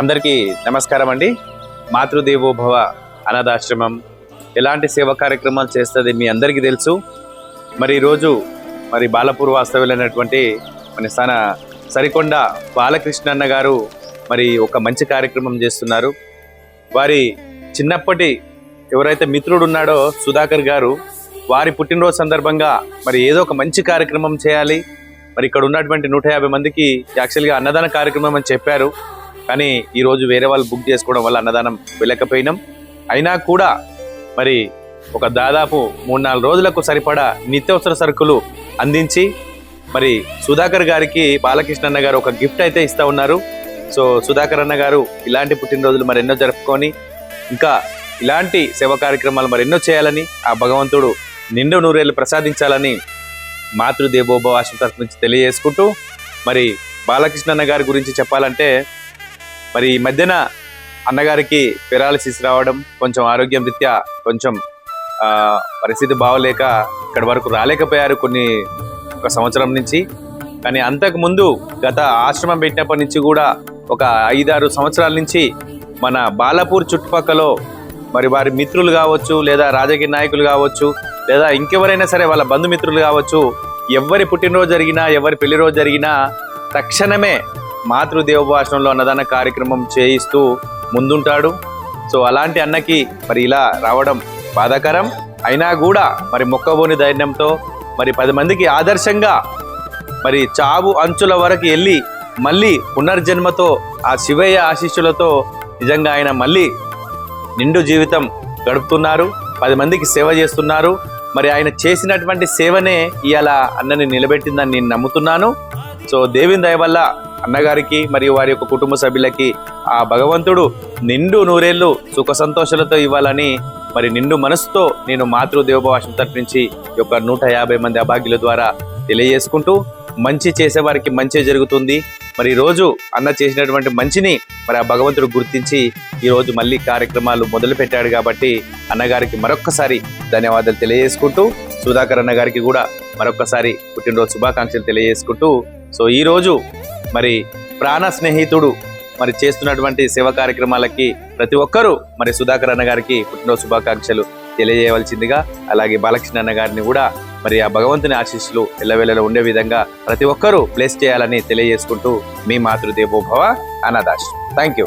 అందరికీ నమస్కారం అండి. మాతృదేవోభవ అనాథాశ్రమం ఎలాంటి సేవా కార్యక్రమాలు చేస్తుంది మీ అందరికీ తెలుసు. మరి ఈరోజు మరి బాలపూర్ వాస్తవ్యులైనటువంటి మన స్థాన సరికొండ బాలకృష్ణన్న గారు మరి ఒక మంచి కార్యక్రమం చేస్తున్నారు. వారి చిన్నప్పటి ఎవరైతే మిత్రుడు ఉన్నాడో సుధాకర్ గారు వారి పుట్టినరోజు సందర్భంగా మరి ఏదో ఒక మంచి కార్యక్రమం చేయాలి. మరి ఇక్కడ ఉన్నటువంటి నూట యాభై మందికి యాక్చువల్గా అన్నదాన కార్యక్రమం అని చెప్పారు. కానీ ఈరోజు వేరే వాళ్ళు బుక్ చేసుకోవడం వల్ల అన్నదానం వెళ్ళకపోయినాం. అయినా కూడా మరి ఒక దాదాపు మూడు నాలుగు రోజులకు సరిపడా నిత్యవసర సరుకులు అందించి మరి సుధాకర్ గారికి బాలకృష్ణ అన్న గారు ఒక గిఫ్ట్ అయితే ఇస్తా ఉన్నారు. సో సుధాకర్ అన్న గారు ఇలాంటి పుట్టినరోజులు మరి ఎన్నో జరుపుకొని ఇంకా ఇలాంటి సేవ కార్యక్రమాలు మరి ఎన్నో చేయాలని ఆ భగవంతుడు నిండు నూరేళ్ళు ప్రసాదించాలని మాతృదేవోభవ ఆశ్రమం తరఫు నుంచి తెలియజేసుకుంటూ మరి బాలకృష్ణ అన్న గారి గురించి చెప్పాలంటే మరి ఈ మధ్యన అన్నగారికి పెరాలసిస్ రావడం కొంచెం ఆరోగ్యం రీత్యా కొంచెం పరిస్థితి బాగోలేక ఇక్కడి వరకు రాలేకపోయారు కొన్ని ఒక సంవత్సరం నుంచి. కానీ అంతకుముందు గత ఆశ్రమం పెట్టినప్పటి నుంచి కూడా ఒక ఐదారు సంవత్సరాల నుంచి మన బాలాపూర్ చుట్టుపక్కల మరి వారి మిత్రులు కావచ్చు లేదా రాజకీయ నాయకులు కావచ్చు లేదా ఇంకెవరైనా సరే వాళ్ళ బంధుమిత్రులు కావచ్చు ఎవరి పుట్టినరోజు జరిగినా ఎవరి పెళ్ళి రోజు జరిగినా తక్షణమే మాతృదేవభాషణంలో అన్నదాన కార్యక్రమం చేయిస్తూ ముందుంటాడు. సో అలాంటి అన్నకి మరి ఇలా రావడం బాధాకరం. అయినా కూడా మరి మొక్కబోని ధైర్యంతో మరి పది మందికి ఆదర్శంగా మరి చావు అంచుల వరకు వెళ్ళి మళ్ళీ పునర్జన్మతో ఆ శివయ్య ఆశీస్సులతో నిజంగా ఆయన మళ్ళీ నిండు జీవితం గడుపుతున్నారు. పది మందికి సేవ చేస్తున్నారు. మరి ఆయన చేసినటువంటి సేవనే ఇవాళ అన్నని నిలబెట్టిందని నేను నమ్ముతున్నాను. సో దేవిని దయ వల్ల అన్నగారికి మరియు వారి యొక్క కుటుంబ సభ్యులకి ఆ భగవంతుడు నిండు నూరేళ్ళు సుఖ సంతోషాలతో ఇవ్వాలని మరి నిండు మనసుతో నేను మాతృదేవభాషం తరపు నుంచి ఈ యొక్క నూట యాభై మంది అభాగ్యుల ద్వారా తెలియజేసుకుంటూ మంచి చేసేవారికి మంచి జరుగుతుంది. మరి రోజు అన్న చేసినటువంటి మంచిని మరి ఆ భగవంతుడు గుర్తించి ఈరోజు మళ్ళీ కార్యక్రమాలు మొదలుపెట్టాడు కాబట్టి అన్నగారికి మరొక్కసారి ధన్యవాదాలు తెలియజేసుకుంటూ సుధాకర్ అన్నగారికి కూడా మరొక్కసారి పుట్టినరోజు శుభాకాంక్షలు తెలియజేసుకుంటూ సో ఈ రోజు మరి ప్రాణ స్నేహితుడు మరి చేస్తున్నటువంటి సేవా కార్యక్రమాలకి ప్రతి ఒక్కరూ మరి సుధాకర్ అన్న గారికి పుట్టినరోజు శుభాకాంక్షలు తెలియజేయవలసిందిగా అలాగే బాలకృష్ణ అన్న గారిని కూడా మరి ఆ భగవంతుని ఆశీస్సులు ఎల్లవేళలో ఉండే విధంగా ప్రతి ఒక్కరూ ప్లేస్ చేయాలని తెలియజేసుకుంటూ మీ మాతృదేవోభవ అనాథాశ్రమం. Thank you